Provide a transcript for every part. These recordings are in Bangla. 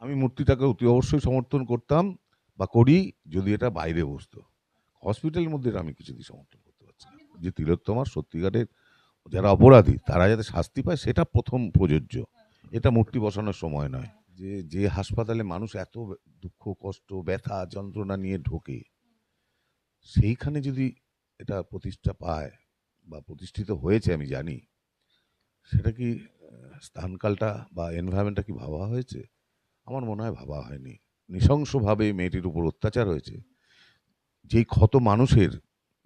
আমি মূর্তিটাকে অতি অবশ্যই সমর্থন করতাম বা করি যদি এটা বাইরে বসতো। হসপিটালের মধ্যে আমি কিছুতেই সমর্থন করতে পারছি না। যে তিলোত্তমার সত্যিকারের যারা অপরাধী, তারা যাতে শাস্তি পায় সেটা প্রথম প্রযোজ্য। এটা মূর্তি বসানোর সময় নয়। যে যে হাসপাতালে মানুষ এত দুঃখ, কষ্ট, ব্যথা, যন্ত্রণা নিয়ে ঢোকে, সেইখানে যদি এটা প্রতিষ্ঠা পায় বা প্রতিষ্ঠিত হয়েছে আমি জানি, সেটা কি স্থানকালটা বা এনভায়রনমেন্টটা কি ভাবা হয়েছে? আমার মনে হয় ভাবা হয়নি। নৃশংসভাবে মেয়েটির উপর অত্যাচার হয়েছে। যেই ক্ষত মানুষের,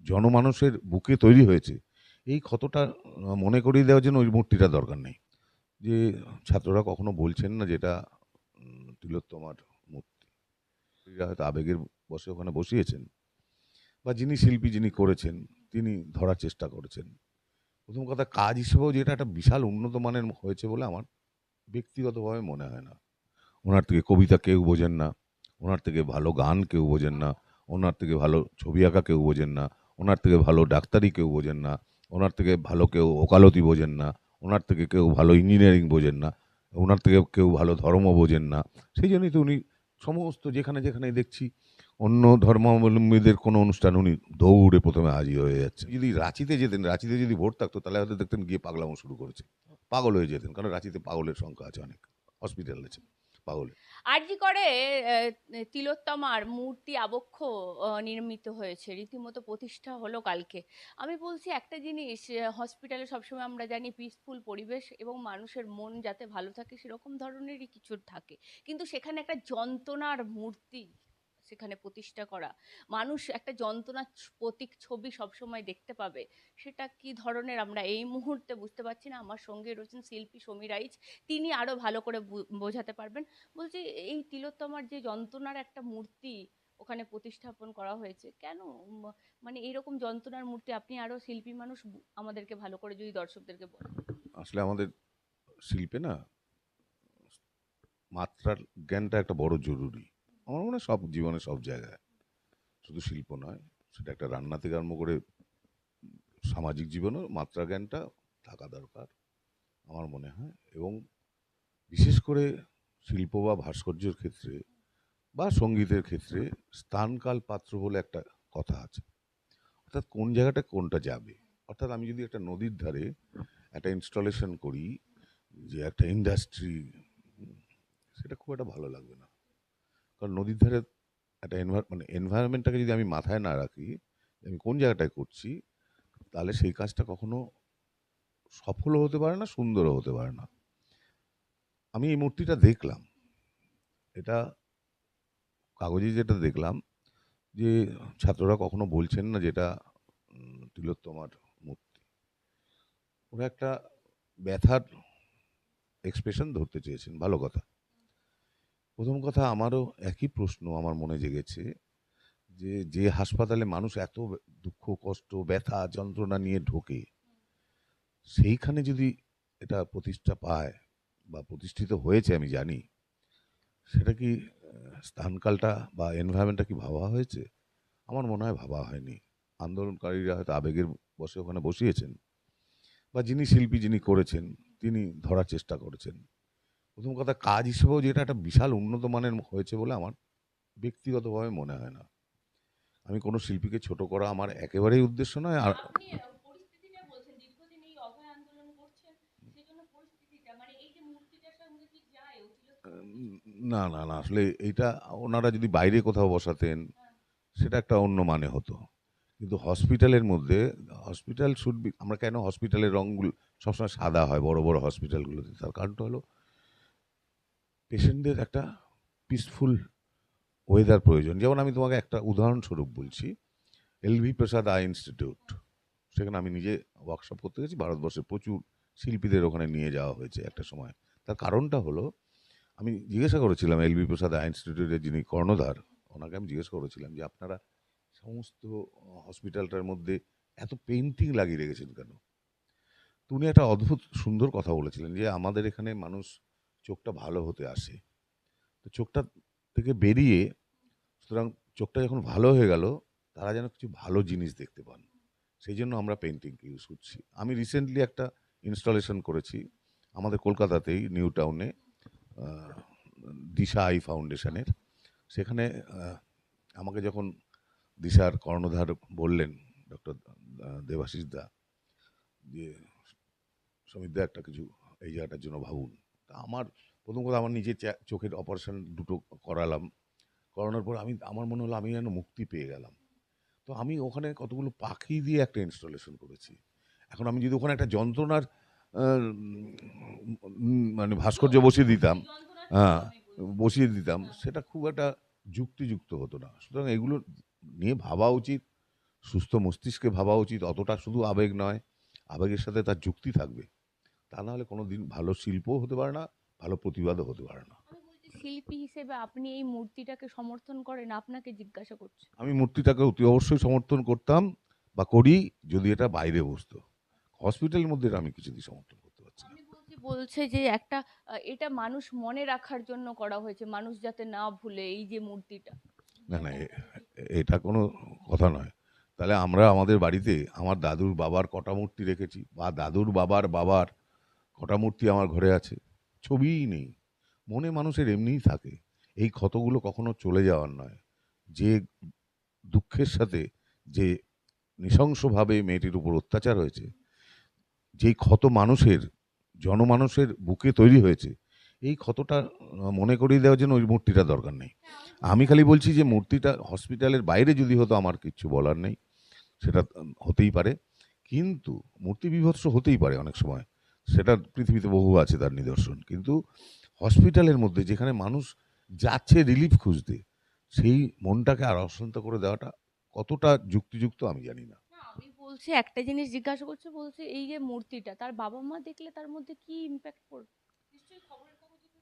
জনমানুষের বুকে তৈরি হয়েছে, এই ক্ষতটা মনে করিয়ে দেওয়ার জন্য ওই মূর্তিটা দরকার নেই। যে ছাত্ররা কখনো বলছেন না যেটা তিলোত্তমার মূর্তি। হয়তো আবেগের বসে ওখানে বসিয়েছেন। বা যিনি শিল্পী যিনি করেছেন, তিনি ধরার চেষ্টা করেছেন। প্রথম কথা, কাজ হিসেবেও যেটা একটা বিশাল উন্নত মানের হয়েছে বলে আমার ব্যক্তিগতভাবে মনে হয় না। ওনার থেকে কবিতা কেউ বোঝেন না, ওনার থেকে ভালো গান কেউ বোঝেন না, ওনার থেকে ভালো ছবি আঁকা কেউ বোঝেন না, ওনার থেকে ভালো ডাক্তারি কেউ বোঝেন না, ওনার থেকে ভালো কেউ ওকালতি বোঝেন না, ওনার থেকে কেউ ভালো ইঞ্জিনিয়ারিং বোঝেন না, ওনার থেকে কেউ ভালো ধর্ম বোঝেন না। সেই জন্যই তো উনি সমস্ত যেখানে যেখানে দেখছি, অন্য ধর্মাবলম্বীদের কোনো অনুষ্ঠান উনি দৌড়ে প্রথমে হাজির হয়ে যাচ্ছে যদি রাঁচিতে যেতেন, রাঁচিতে যদি ভোট থাকতো, তাহলে হয়তো দেখতেন গিয়ে পাগলামো শুরু করেছে। পাগল হয়ে যেতেন, কারণ রাঁচিতে পাগলের সংখ্যা আছে অনেক, হসপিটাল আছে। পাগলের আরজি করে? তিলোত্তমার মূর্তি আবক্ষ নির্মিত হয়েছে। রীতিমতো প্রতিষ্ঠা হলো কালকে। আমি বলছি একটা জিনিস হসপিটালে সবসময় আমরা জানি পিসফুল পরিবেশ এবং মানুষের মন যাতে ভালো থাকে সেরকম ধরনেরই কিছু থাকে। কিন্তু সেখানে একটা যন্ত্রণার মূর্তি সেখানে প্রতিষ্ঠা করা। মানুষ একটা যন্ত্রণার প্রতীক ছবি সবসময় দেখতে পাবে। সেটা কি ধরনের আমরা এই মুহূর্তে বুঝতে পারছি না। আমার সঙ্গে রয়েছেন শিল্পী সমী রাইচ তিনি আরও ভালো করে বোঝাতে পারবেন। বলছি এই তিলোত্তমার যে যন্ত্রণার একটা মূর্তি ওখানে প্রতিস্থাপন করা হয়েছে, কেন মানে এইরকম যন্ত্রণার মূর্তি আপনি আরও শিল্পী মানুষ আমাদেরকে ভালো করে যদি দর্শকদেরকে বলেন। আসলে আমাদের শিল্পে না মাত্রার জ্ঞানটা একটা বড় জরুরি। আমার মনে হয় সব জীবনে সব জায়গায়। শুধু শিল্প নয়, সেটা একটা রান্না থেকে আরম্ভ করে সামাজিক জীবনেও মাত্রা জ্ঞানটা থাকা দরকার আমার মনে হয়। এবং বিশেষ করে শিল্প বা ভাস্কর্যের ক্ষেত্রে বা সঙ্গীতের ক্ষেত্রে স্থানকাল পাত্র বলে একটা কথা আছে। অর্থাৎ কোন জায়গাটা কোনটা যাবে? অর্থাৎ আমি যদি একটা নদীর ধারে একটা ইনস্টলেশন করি যে একটা ইন্ডাস্ট্রি সেটা খুব একটা ভালো লাগবে না। কারণ নদীর ধারে একটা এনভার মানে এনভায়রনমেন্টটাকে যদি আমি মাথায় না রাখি আমি কোন জায়গাটায় করছি, তাহলে সেই কাজটা কখনো সফলও হতে পারে না, সুন্দরও হতে পারে না। আমি এই মূর্তিটা দেখলাম। এটা কাগজে যেটা দেখলাম যে ছাত্ররা কখনো বলছেন না যেটা তিলোত্তমার মূর্তি। ওরা একটা ব্যথার এক্সপ্রেশন ধরতে চেয়েছেন, ভালো কথা। প্রথম কথা, আমারও একই প্রশ্ন আমার মনে জেগেছে যে যে হাসপাতালে মানুষ এত দুঃখ, কষ্ট, ব্যথা, যন্ত্রণা নিয়ে ঢোকে, সেইখানে যদি এটা প্রতিষ্ঠা পায় বা প্রতিষ্ঠিত হয়েছে আমি জানি, সেটা কি স্থানকালটা বা এনভায়রনমেন্টটা কি ভাবা হয়েছে? আমার মনে হয় ভাবা হয়নি। আন্দোলনকারীরা হয়তো আবেগের বসে ওখানে বসিয়েছেন বা যিনি শিল্পী যিনি করেছেন, তিনি ধরার চেষ্টা করেছেন। প্রথম কথা কাজ হিসেবেও যেটা একটা বিশাল উন্নত মানের হয়েছে বলে আমার ব্যক্তিগতভাবে মনে হয় না। আমি কোনো শিল্পীকে ছোট করা আমার একেবারেই উদ্দেশ্য নয় আর মানে না না না আসলে এইটা ওনারা যদি বাইরে কোথাও বসাতেন সেটা একটা অন্য মানে হতো। কিন্তু হসপিটালের মধ্যে হসপিটাল শুড বি আমরা কেন হসপিটালের রঙগুলো সবসময় সাদা হয় বড় বড় হসপিটালগুলোতে? তার কারণটা হলো পেশেন্টদের একটা পিসফুল ওয়েদার প্রয়োজন। যেমন আমি তোমাকে একটা উদাহরণস্বরূপ বলছি এলভি প্রসাদ আই ইনস্টিটিউট সেখানে আমি নিজে ওয়ার্কশপ করতে গেছি ভারতবর্ষের প্রচুর শিল্পীদের ওখানে নিয়ে যাওয়া হয়েছে একটা সময়। তার কারণটা হলো, আমি জিজ্ঞাসা করেছিলাম এল এলবি প্রসাদ আই ইনস্টিটিউটের যিনি কর্ণধার, ওনাকে আমি জিজ্ঞেস করেছিলাম যে, আপনারা সমস্ত হসপিটালটার মধ্যে এত পেন্টিং লাগিয়ে রেখেছেন কেন? উনি একটা অদ্ভুত সুন্দর কথা বলেছিলেন যে, আমাদের এখানে মানুষ চোখটা ভালো হতে আসে। তো চোখটা থেকে বেরিয়ে সুতরাং চোখটা যখন ভালো হয়ে গেল, তারা যেন কিছু ভালো জিনিস দেখতে পান। সেই জন্য আমরা পেন্টিংকে ইউজ করছি। আমি রিসেন্টলি একটা ইনস্টলেশন করেছি আমাদের কলকাতাতেই নিউ টাউনে দিশা আই ফাউন্ডেশনের সেখানে আমাকে যখন দিশার কর্ণধার বললেন ডক্টর দেবাশিস দা, যে সমিতদা একটা কিছু এই জায়গাটার জন্য ভাবুন। তা আমার প্রথম কথা আমার নিজের চোখের অপারেশন দুটো করালাম। করানোর পর আমি, আমার মনে হলো আমি যেন মুক্তি পেয়ে গেলাম। তো আমি ওখানে কতগুলো পাখি দিয়ে একটা ইনস্টলেশন করেছি। এখন আমি যদি ওখানে একটা যন্ত্রণার মানে ভাস্কর্য বসিয়ে দিতাম হ্যাঁ বসিয়ে দিতাম, সেটা খুব একটা যুক্তিযুক্ত হতো না। সুতরাং এগুলো নিয়ে ভাবা উচিত, সুস্থ মস্তিষ্কে ভাবা উচিত, অতটা শুধু আবেগ নয়, আবেগের সাথে তার যুক্তি থাকবে। তা না হলে কোনো দিন ভালো শিল্পও হতে পারে না ভালো প্রতিবাদও হতে পারে না। শিল্পী হিসেবে আপনি এই মূর্তিটাকে সমর্থন করেন আপনাকে জিজ্ঞাসা করছি। আমি মূর্তিটাকে অতি অবশ্যই সমর্থন করতাম বা করি যদি এটা বাইরে বসতো। হসপিটালের মধ্যে এটা আমি কিছুতেই সমর্থন করতে পারছি না। বলছে যে একটা এটা মানুষ মনে রাখার জন্য করা হয়েছে মানুষ যাতে না ভুলে এই যে মূর্তিটা। না না এটা কোনো কথা নয়। তাহলে আমরা আমাদের বাড়িতে আমার দাদুর বাবার কটা মূর্তি রেখেছি বা দাদুর বাবার বাবার কটা মূর্তি আমার ঘরে আছে? ছবিই নেই। মনে মানুষের এমনিই থাকে, এই ক্ষতগুলো কখনো চলে যাওয়ার নয়। যে দুঃখের সাথে, যে নৃশংসভাবে মেয়েটির উপর অত্যাচার হয়েছে, যেই ক্ষত মানুষের, জনমানুষের বুকে তৈরি হয়েছে, এই ক্ষতটা মনে করিয়ে দেওয়ার জন্য ওই মূর্তিটা দরকার নেই। আমি খালি বলছি যে মূর্তিটা হসপিটালের বাইরে যদি হতো আমার কিচ্ছু বলার নেই। সেটা হতেই পারে। কিন্তু মূর্তি বিভৎস হতেই পারে অনেক সময়। সেটা পৃথিবীতে বহু আছে তার নিদর্শন। কিন্তু হসপিটালের মধ্যে যেখানে মানুষ যাচ্ছে রিলিফ খুঁজতে সেই মনটাকে আর অশান্ত করে দেওয়াটা কতটা যুক্তিযুক্ত আমি জানি না। আমি বলছি একটা জিনিস জিজ্ঞাসা করছে বলছে এই যে মূর্তিটা তার বাবা মা দেখলে তার মধ্যে কি ইম্প্যাক্ট পড়বে।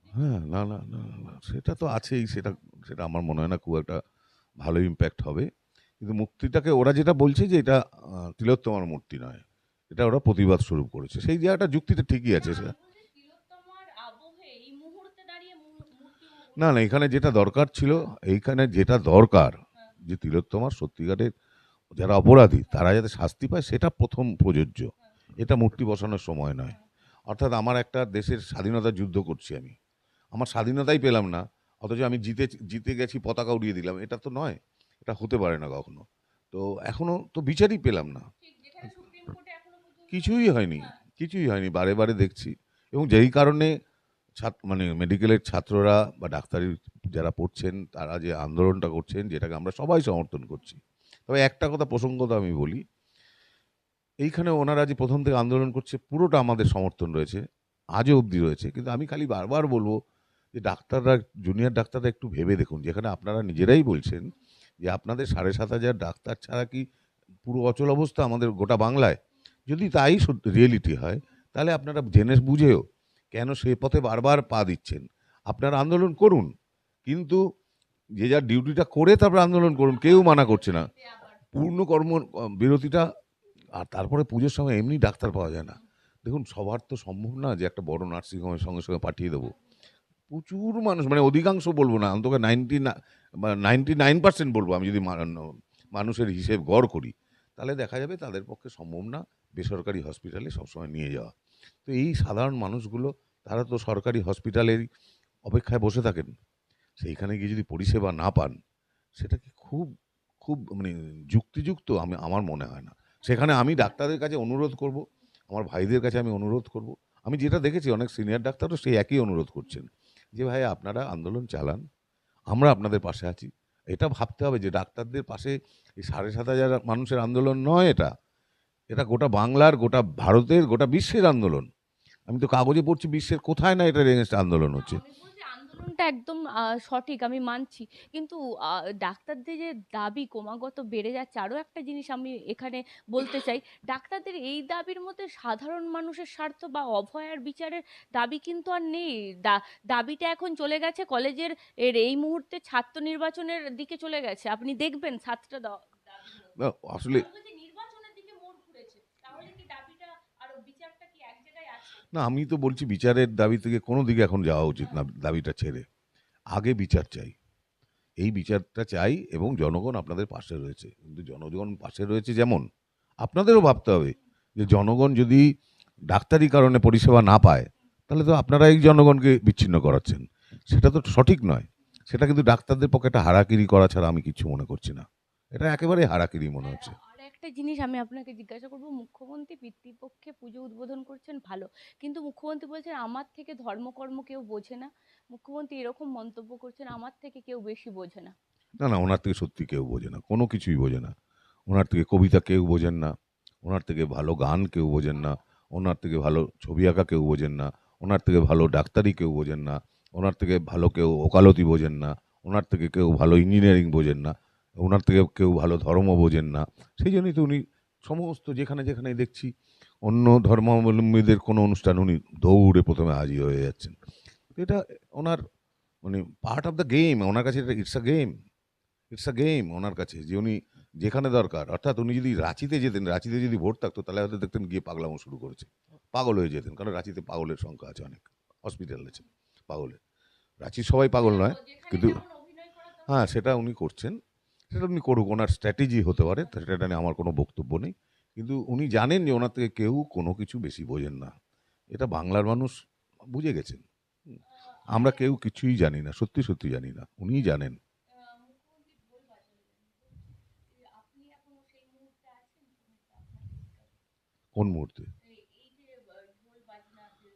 হ্যাঁ না না না না সেটা তো আছেই সেটা সেটা আমার মনে হয় না খুব একটা ভালো ইম্প্যাক্ট হবে। কিন্তু মূর্তিটাকে ওরা যেটা বলছে যে এটা তিলোত্তমার মূর্তি নয়। এটা ওরা প্রতিবাদ স্বরূপ করেছে। সেই জায়গাটা যুক্তিটা ঠিকই আছে না না এখানে যেটা দরকার ছিল এইখানে যেটা দরকার যে তিলোত্তমার সত্যিকারের যারা অপরাধী তারা যাতে শাস্তি পায় সেটা প্রথম প্রযোজ্য। এটা মূর্তি বসানোর সময় নয়। অর্থাৎ আমার একটা দেশের স্বাধীনতা যুদ্ধ করছি আমি। আমার স্বাধীনতাই পেলাম না অথচ আমি জিতে জিতে গেছি পতাকা উড়িয়ে দিলাম। এটা তো নয় এটা হতে পারে না কখনো। তো এখনও তো বিচারই পেলাম না ঠিক যেখানে সুপ্রিম কোর্টে এখনও পর্যন্ত কিছুই হয়নি কিছুই হয়নি, বারে বারে দেখছি। এবং যেই কারণে ছাত্র মানে মেডিকেলের ছাত্ররা বা ডাক্তারি যারা পড়ছেন, তারা যে আন্দোলনটা করছেন, যেটাকে আমরা সবাই সমর্থন করছি। তবে একটা কথা প্রসঙ্গত আমি বলি, এইখানে ওনারা যে প্রথম থেকে আন্দোলন করছে, পুরোটা আমাদের সমর্থন রয়েছে, আজও অবধি রয়েছে। কিন্তু আমি খালি বারবার বলব যে ডাক্তাররা, জুনিয়র ডাক্তাররা একটু ভেবে দেখুন। যেখানে আপনারা নিজেরাই বলছেন যে আপনাদের সাড়ে সাত হাজার ডাক্তার ছাড়া কি পুরো অচল অবস্থা আমাদের গোটা বাংলায়? যদি তাই রিয়েলিটি হয়, তাহলে আপনারা জেনে বুঝেও কেন সে পথে বারবার পা দিচ্ছেন। আপনারা আন্দোলন করুন, কিন্তু যে যার ডিউটিটা করে তারপরে আন্দোলন করুন, কেউ মানা করছে না। পূর্ণ কর্ম বিরতিটা, আর তারপরে পুজোর সময় এমনি ডাক্তার পাওয়া যায় না। দেখুন, সবার তো সম্ভব না যে একটা বড় নার্সিংহোমের সঙ্গে সঙ্গে পাঠিয়ে দেবো। প্রচুর মানুষ মানে অধিকাংশ বলব না, অন্তত নাইনটি নাইনটি নাইন পার্সেন্ট বলব আমি যদি মানুষের হিসেব গড় করি, তাহলে দেখা যাবে তাদের পক্ষে সম্ভব না। বেসরকারি হসপিটালে সবসময় নিয়ে যাওয়া। তো এই সাধারণ মানুষগুলো, তারা তো সরকারি হসপিটালেরই অপেক্ষায় বসে থাকেন। সেইখানে গিয়ে যদি পরিষেবা না পান, সেটা কি খুব খুব মানে যুক্তিযুক্ত আমি, আমার মনে হয় না। সেখানে আমি ডাক্তারদের কাছে অনুরোধ করব, আমার ভাইদের কাছে আমি অনুরোধ করব। আমি যেটা দেখেছি, অনেক সিনিয়র ডাক্তারও সেই একই অনুরোধ করছেন যে, ভাই, আপনারা আন্দোলন চালান, আমরা আপনাদের পাশে আছি। এটা ভাবতে হবে যে, ডাক্তারদের পাশে এই সাড়ে সাত হাজার মানুষের আন্দোলন নয় এটা। এটা গোটা বাংলার গোটা ভারতের গোটা বিশ্বের আন্দোলন। আমি তো কাগজে পড়ছি বিশ্বের কোথায় না এটা এগেনস্ট আন্দোলন হচ্ছে। আন্দোলনটা একদম সঠিক আমি মানছি। কিন্তু ডাক্তারদের যে দাবি ক্রমাগত বেড়ে যাচ্ছে আরও একটা জিনিস আমি এখানে বলতে চাই। ডাক্তারদের এই দাবির মধ্যে সাধারণ মানুষের স্বার্থ বা অভয়ার বিচারের দাবি কিন্তু আর নেই। দাবিটা এখন চলে গেছে কলেজের এর এই মুহূর্তে ছাত্র নির্বাচনের দিকে চলে গেছে। আপনি দেখবেন ছাত্র আসলে আমি বলছি নির্বাচনের দিকে মোড় ঘুরেছে তাহলে কি দাবিটা আর বিচারটা কি এক জায়গায় আছে না, আমি তো বলছি বিচারের দাবি থেকে কোনো দিকে এখন যাওয়া উচিত না দাবিটা ছেড়ে। আগে বিচার চাই। এই বিচারটা চাই এবং জনগণ আপনাদের পাশে রয়েছে। কিন্তু জনগণ পাশে রয়েছে যেমন, আপনাদেরও ভাবতে হবে যে জনগণ যদি ডাক্তারি কারণে পরিষেবা না পায়, তাহলে তো আপনারা এই জনগণকে বিচ্ছিন্ন করাচ্ছেন। সেটা তো সঠিক নয়। সেটা কিন্তু ডাক্তারদের পক্ষে একটা হারাকিরি করা ছাড়া আমি কিছু মনে করছি না। এটা একেবারে হারাকিরি মনে হচ্ছে। একটা জিনিস আমি আপনাকে জিজ্ঞাসা করব, মুখ্যমন্ত্রী পিতৃপক্ষে পুজো উদ্বোধন করছেন, ভালো। কিন্তু মুখ্যমন্ত্রী বলছেন, আমার থেকে ধর্মকর্ম কেউ বোঝে না। মুখ্যমন্ত্রী এরকম মন্তব্য করছেন, আমার থেকে কেউ বেশি বোঝে না। না না, ওনার থেকে সত্যি কেউ বোঝে না, কোনো কিছুই বোঝে না। ওনার থেকে কবিতা কেউ বোঝেন না, ওনার থেকে ভালো গান কেউ বোঝেন না, ওনার থেকে ভালো ছবি আঁকা কেউ বোঝেন না, ওনার থেকে ভালো ডাক্তারি কেউ বোঝেন না, ওনার থেকে ভালো কেউ ওকালতি বোঝেন না, ওনার থেকে কেউ ভালো ইঞ্জিনিয়ারিং বোঝেন না। ওনার থেকে কেউ ভালো ধর্ম বোঝেন না। সেই জন্যই তো উনি সমস্ত যেখানে যেখানে দেখছি অন্য ধর্মাবলম্বীদের কোনো অনুষ্ঠান উনি দৌড়ে প্রথমে হাজির হয়ে যাচ্ছেন। এটা ওনার মানে পার্ট অফ দ্য গেম ওনার কাছে এটা it's a game it's a game ওনার কাছে যে উনি যেখানে দরকার। অর্থাৎ উনি যদি রাঁচিতে যেতেন রাঁচিতে যদি ভোট থাকতো তাহলে হয়তো দেখতেন গিয়ে পাগলামো শুরু করেছে। পাগল হয়ে যেতেন কারণ রাঁচিতে পাগলের সংখ্যা আছে অনেক হসপিটাল আছে পাগলের। রাঁচির সবাই পাগল নয় কিন্তু হ্যাঁ সেটা উনি করছেন। সেটা উনি করুক, ওনার স্ট্র্যাটেজি হতে পারে সেটা নিয়ে আমার কোনো বক্তব্য নেই। কিন্তু উনি জানেন যে ওনার থেকে কেউ কোনো কিছু বেশি বোঝেন না। এটা বাংলার মানুষ বুঝে গেছেন। আমরা কেউ কিছুই জানি না, সত্যি সত্যি জানি না, উনিই জানেন। কোন মুহূর্তে?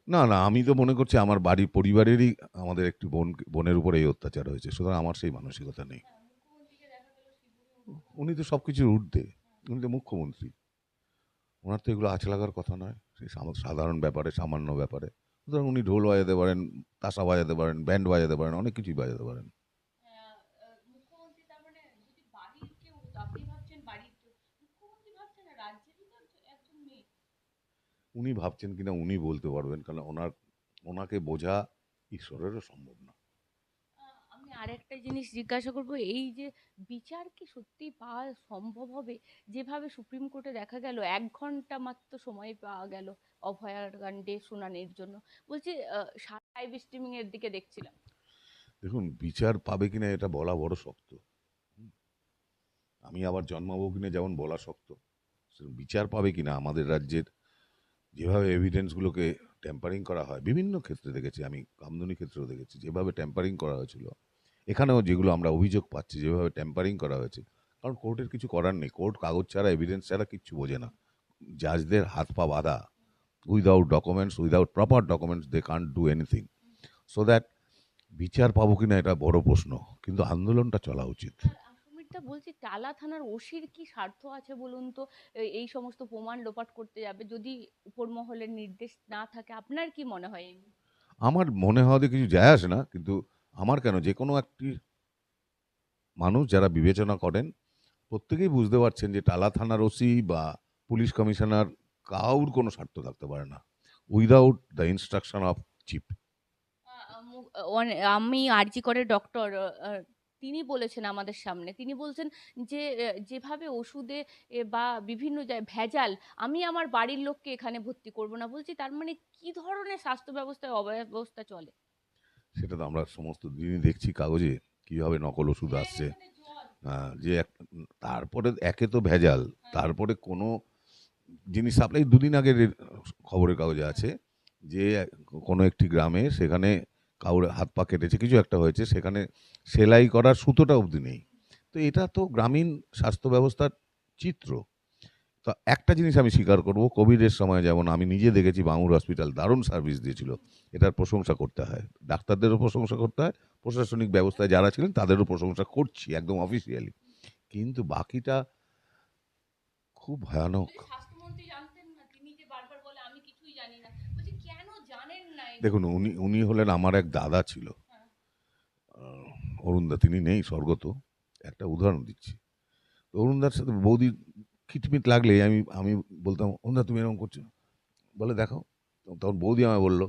না না, আমি তো মনে করছি আমার বাড়ির পরিবারেরই আমাদের একটি বোন, বোনের উপর এই অত্যাচার হয়েছে, সুতরাং আমার সেই মানসিকতা নেই। উনি তো সব কিছুর ঊর্ধ্বে, উনি তো মুখ্যমন্ত্রী। ওনার তো এগুলো আছ লাগার কথা নয় সেই সাধারণ ব্যাপারে, সামান্য ব্যাপারে। সুতরাং উনি ঢোল বাজাতে পারেন, তাসা বাজাতে পারেন, ব্যান্ড বাজাতে পারেন, অনেক কিছুই বাজাতে পারেন। উনি ভাবছেন কিনা উনি বলতে পারবেন, কারণ ওনার, ওনাকে বোঝা ঈশ্বরেরও সম্ভব না। আরেকটা জিনিস জিজ্ঞাসা করব, এই যে বিচার কি সত্যি পাওয়া সম্ভব হবে? যেভাবে সুপ্রিম কোর্টে দেখা গেল, এক ঘণ্টা মাত্র সময় পাওয়া গেল অভয়াকাণ্ডে শুনানির জন্য। বলছি লাইভ স্ট্রিমিং এর দিকে দেখছিলাম। দেখুন, বিচার পাবে কিনা এটা বলা বড় শক্ত। আমি আবার জন্মাবো কিনা যেমন বলা শক্ত বিচার পাবে কিনা আমাদের রাজ্যের? যেভাবে এভিডেন্সগুলোকে ট্যাম্পারিং করা হয়, বিভিন্ন ক্ষেত্রে দেখেছি আমি কামদুনি ক্ষেত্রেও দেখেছি, যেভাবে ট্যাম্পারিং করা হয়েছিল এখানেও যেগুলো আমরা অভিযোগ পাচ্ছি যেভাবে ট্যাম্পারিং করা হয়েছে কারণ কোর্টের কিছু করার নেই। কোর্ট কাগজ ছাড়া এভিডেন্স ছাড়া কিচ্ছু বোঝে না। জাজদের হাত পা বাঁধা। Without documents without proper documents they can't do anything so that বিচার পাবো কিনা এটা বড় প্রশ্ন কিন্তু আন্দোলনটা চলা উচিত। বলছি টালা থানার ওসির কি স্বার্থ আছে বলুন তো? এই সমস্ত প্রমাণ লোপাট করতে যাবে যদি উপর মহলের নির্দেশ না থাকে আপনার কি মনে হয়? আমার মনে হওয়াতে কিছু যায় আসে না কিন্তু আমার কেন? যে কোনো একটি মানুষ যারা বিবেচনা করেন, প্রত্যেকেই বুঝতে পারছেন যে টালা থানার ওসি বা পুলিশ কমিশনার কাউর কোনো স্বার্থ থাকতে পারে না। Without the instruction of chief আমি আরজি করে ডক্টর তিনি বলেছেন আমাদের সামনে। তিনি বলছেন যে যেভাবে ওষুধে বা বিভিন্ন ভেজাল, আমি আমার বাড়ির লোককে এখানে ভর্তি করব না। বলছি তার মানে কি ধরনের স্বাস্থ্য ব্যবস্থায় অব্যবস্থা চলে? সেটা তো আমরা সমস্ত দিনই দেখছি কাগজে, কীভাবে নকল ওষুধ আসছে। যে এক- তারপরে একে তো ভেজাল, তারপরে কোনো জিনিস সাপ্লাই দুদিন আগের খবরের কাগজে আছে যে কোনো একটি গ্রামে সেখানে কাউর হাত পা কেটেছে, কিছু একটা হয়েছে, সেখানে সেলাই করার সুতোটা অবধি নেই। তো এটা তো গ্রামীণ স্বাস্থ্য ব্যবস্থার চিত্র। তো একটা জিনিস আমি স্বীকার করব কোভিডের সময় যেমন আমি নিজে দেখেছি বাঙুর হসপিটাল দারুণ সার্ভিস দিয়েছিল এটার প্রশংসা করতে হয় ডাক্তারদেরও প্রশংসা করতে হয় প্রশাসনিক ব্যবস্থায় যারা ছিলেন তাদেরও প্রশংসা করছি একদম অফিসিয়ালি কিন্তু বাকিটা খুব ভয়ানক। দেখুন উনি উনি হলেন আমার এক দাদা ছিল। হ্যাঁ। অরুণদা তিনি নেই স্বর্গত একটা উদাহরণ দিচ্ছি। অরুণদার সাথে বৌদি খিটমিট লাগলে আমি আমি বলতাম অরুণদা তুমি এরকম করছ বলে, দেখো তখন বৌদি আমায় বলল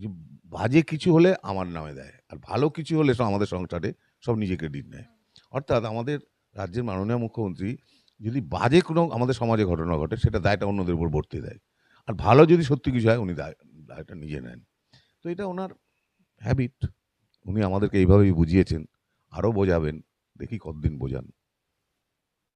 যে, বাজে কিছু হলে আমার নামে দেয়, আর ভালো কিছু হলে সব আমাদের সংসারে সব নিজে ক্রেডিট নেয়। অর্থাৎ আমাদের রাজ্যের মাননীয় মুখ্যমন্ত্রী যদি বাজে কোনো আমাদের সমাজে ঘটনা ঘটে, সেটা দায়টা অন্যদের উপর বর্তে দেয়। আর ভালো যদি সত্যি কিছু হয়, উনি দায়, দায়টা নিজে নেন। তো এটা ওনার হ্যাবিট উনি আমাদেরকে এইভাবেই বুঝিয়েছেন। আরও বোঝাবেন। দেখি কতদিন বোঝান।